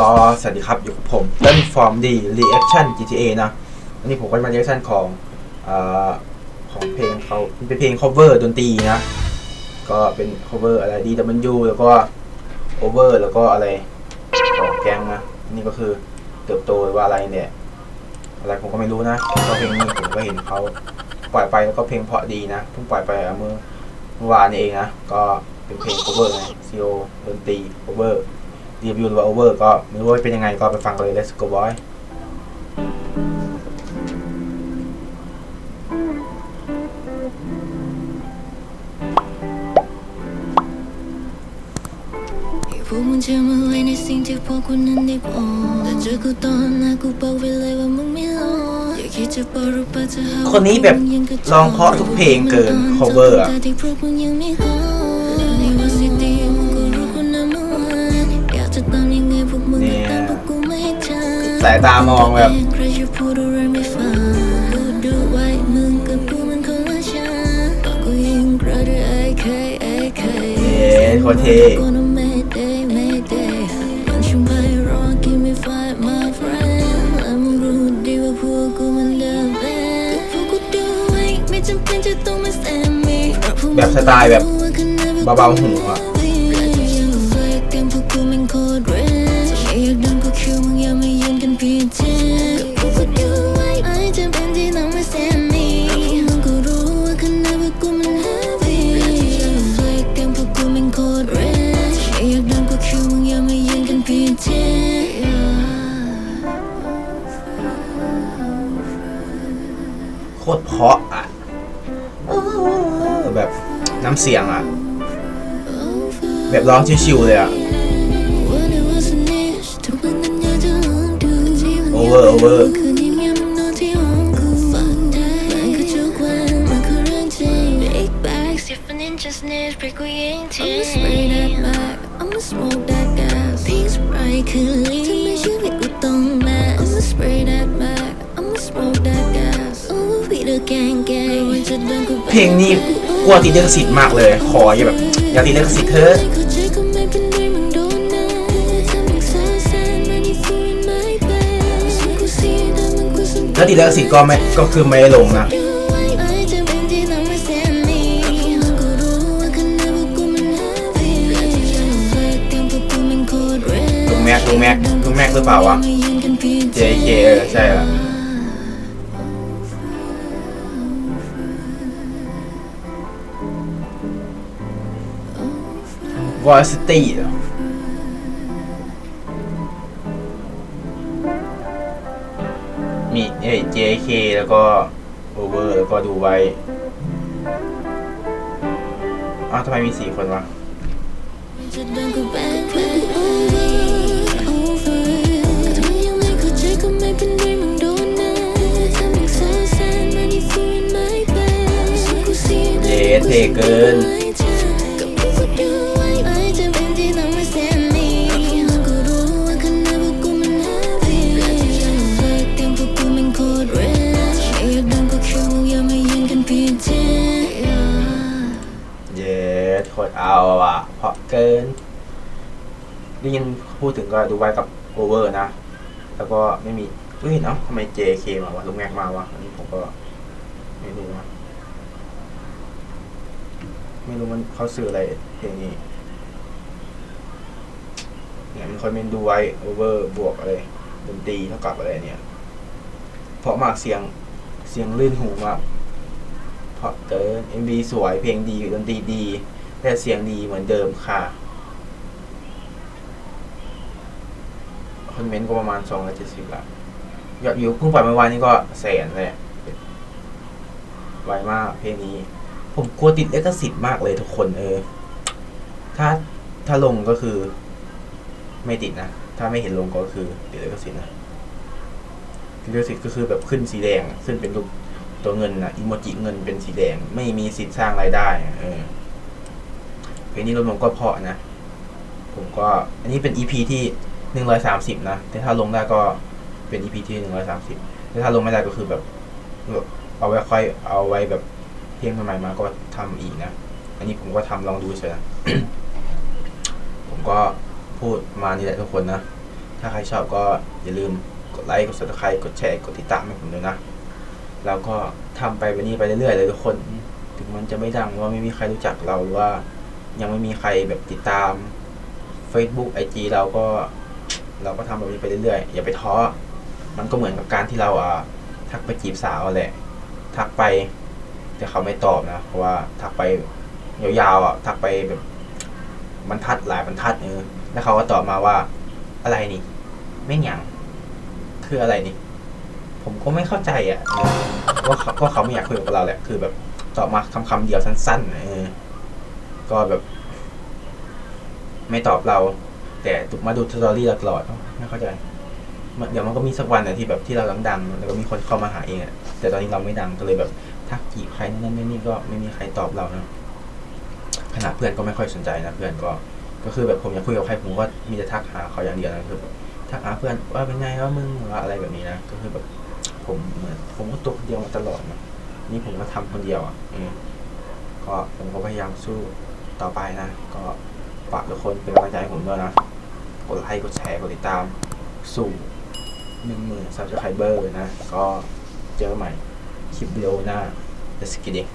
ก็สวัสดีครับ อยู่กับผมเล่นฟอร์มดี Reaction GTA นะอันนี้ผมก็มา Reaction ของอของเพลงเขาเป็นเพลง cover ดนตรีนะ ก็เป็น cover อะไรดีดัมเบิลยูแล้วก็ over แล้วก็อะไรของแกงนะนี่ก็คือเติบโตหรือว่าอะไรเนี่ย อะไรผมก็ไม่รู้นะก็เพลงนี้ผมก็เห็นเขาปล่อยไปแล้วก็เพลงเพราะดีนะเพิ่งปล่อยไปเมื่อเมื่อวานนี้เองนะก็เป็นเพลง cover ไง CO ดนตรี cover รีวิวหรือว่า over ก็ไม่รู้ว่าเป็นยังไงก็ไปฟังกันเลย let's go boy พวกมึงเชื่อมันไว้ในสิ่งที่พวกคุณนั้นได้บอกแต่เจอกูตอนหน้ากูบอกไปเลยว่ามึงไม่รออย่าคิดจะบอกหรือเปล่าจะหาคนนี้แบบร้องเพราะทุกเพลงเกิน cover อะะดายตรเท่ Gonna Mayday, Mayday มันช่างและมึงรู้ดีว่าพวกกูมันเองพวกกูดูไว้ไม่จำเป็นจะต้องมาแซมมี่แบบสไตล์แบบเบาๆหูอะ แบบน้ำเสียงอะ แบบร้องชิวๆเลยอะโอเวอร์โอเวอร์เพลงนี้ กลัวติดลิขสิทธิ์มากเลย ขออย่าแบบอย่าติดลิขสิทธิ์เถอะเข้าใจก็ไม่เป็นไรมึงโดนนะทำมึงแสนแสนมันนี่ฟูนเป็นสิ่งกูเสียดายมึงกูสัมผัสแล้วติดลิขสิทธิ์ก็ไม่ก็คือไม่ลงนะรู้แม็กรู้ว่าข้างในพวกกูมัน happy และที่ยังเฟกเต็มพวกกูมันโคตรเรลุงแม็กลุงแม็กลุงแม็กหรือเปล่าวะ JK เออใช่อะ วอลสตีเหรอมีเอ้ย JK แล้วก็ Over แล้วก็ดูไว้อ้าวทำไมมีสี่คนวะจะเดินกูแบก คตรเอาว่ะเพราะเกินได้ยินพูดถึงก็ดูไว้กับ Over นะ แล้วก็ไม่มีเฮ้ยเนาะทำไม JK มาวะลุงแม็กมาวะอันนี้ผมก็ไม่รู้นะไม่รู้มันเขาสื่ออะไรเพลงนี้เนี่ยมันคอยเมนดูไว้ over บวกอะไรดนตรีเท่ากับอะไรเนี่ยเพราะมากเสียงเสียงลื่นหูมากเพราะเกิน MV สวยเพลงดีดนตรีดี แต่เสียงดีเหมือนเดิมค่ะคอมเมนต์ก็ประมาณสองร้อยเจ็ดสิบละยอดวิวเพิ่งปล่อยเมื่อวานนี้ก็แสนเลยไวมากเพลงนี้ ผมกลัวติดลิขสิทธิ์มากเลยทุกคนเออ ถ้าถ้าลงก็คือ ไม่ติดนะ ถ้าไม่เห็นลงก็คือติดลิขสิทธิ์นะลิขสิทธิ์ก็คือแบบขึ้นสีแดง ขึ้นเป็นรูปตัวเงินนะอีโมจิเงินเป็นสีแดง ไม่มีสิทธิ์สร้างรายได้ เออ ลงนี้รวมๆก็พราะนะ ผมก็ อันนี้เป็น EP ที่หนึ่งร้อยสามสิบนะ แต่ถ้าลงได้ก็เป็น EP ที่หนึ่งร้อยสามสิบแต่ถ้าลงไม่ได้ก็คือแบบ เอาไว้ค่อยเอาไว้แบบเพลงใหม่ๆมาก็ทำอีกนะ อันนี้ผมก็ทำลองดูเฉยนะผมก็พูดมานี่แหละทุกคนนะ ถ้าใครชอบก็อย่าลืมกดไลค์ กด subscribe กดแชร์ กดติดตามให้ผมด้วยนะ แล้วก็ทำไปแบบนี้ไปเรื่อยๆเลยทุกคน ถึงมันจะไม่ดังว่าไม่มีใครรู้จักเราหรือว่า ยังไม่มีใครแบบติดตาม Facebook IG เราก็ เราก็ทำแบบนี้ไปเรื่อยๆ อย่าไปท้อ มันก็เหมือนกับการที่เราอะทักไปจีบสาวแหละ ทักไป แต่เขาไม่ตอบนะ เพราะว่าทักไปยาวๆอะ ทักไปแบบบรรทัดหลายบรรทัดเออแล้วเขาก็ตอบมาว่า อะไรนี่ ไม่หยังคืออะไรนี่ ผมก็ไม่เข้าใจอะว่าเขาว่าเขาไม่อยากคุยกับเราแหละ คือแบบตอบมาคำคำๆเดียวสั้นๆเออ ก็แบบ ไม่ตอบเรา แต่มาดูสตอรี่เราตลอดไม่เข้าใจเดี๋ยวมันก็มีสักวันนะที่แบบที่เราดังๆแล้วก็มีคนเข้ามาหาเองอะแต่ตอนนี้เราไม่ดังก็เลยแบบทักจีบใครนั่นนั่นนี่ก็ไม่มีใครตอบเรานะขนาดเพื่อนก็ไม่ค่อยสนใจนะเพื่อนก็ ก็คือแบบผมอยากคุยกับใครผมก็มีแต่ทักหาเขาอย่างเดียวนะคือทักหาเพื่อนว่าเป็นไงว่ามึงอว่าอะไรแบบนี้นะก็คือแบบ ผมเหมือนผมก็ตัวคนเดียวมาตลอดนะนี่ผมก็ทำคนเดียวอะก็ผมก็พยายามสู้ ต่อไปนะ ก็ฝากทุกคนเป็นกำลังใจให้ผมด้วยนะ กดไลค์กดแชร์กดติดตามสู่หนึ่งหมื่นซับสไครเบอร์นะ ก็เจอกันใหม่คลิปวิดีโอหน้า Let's get it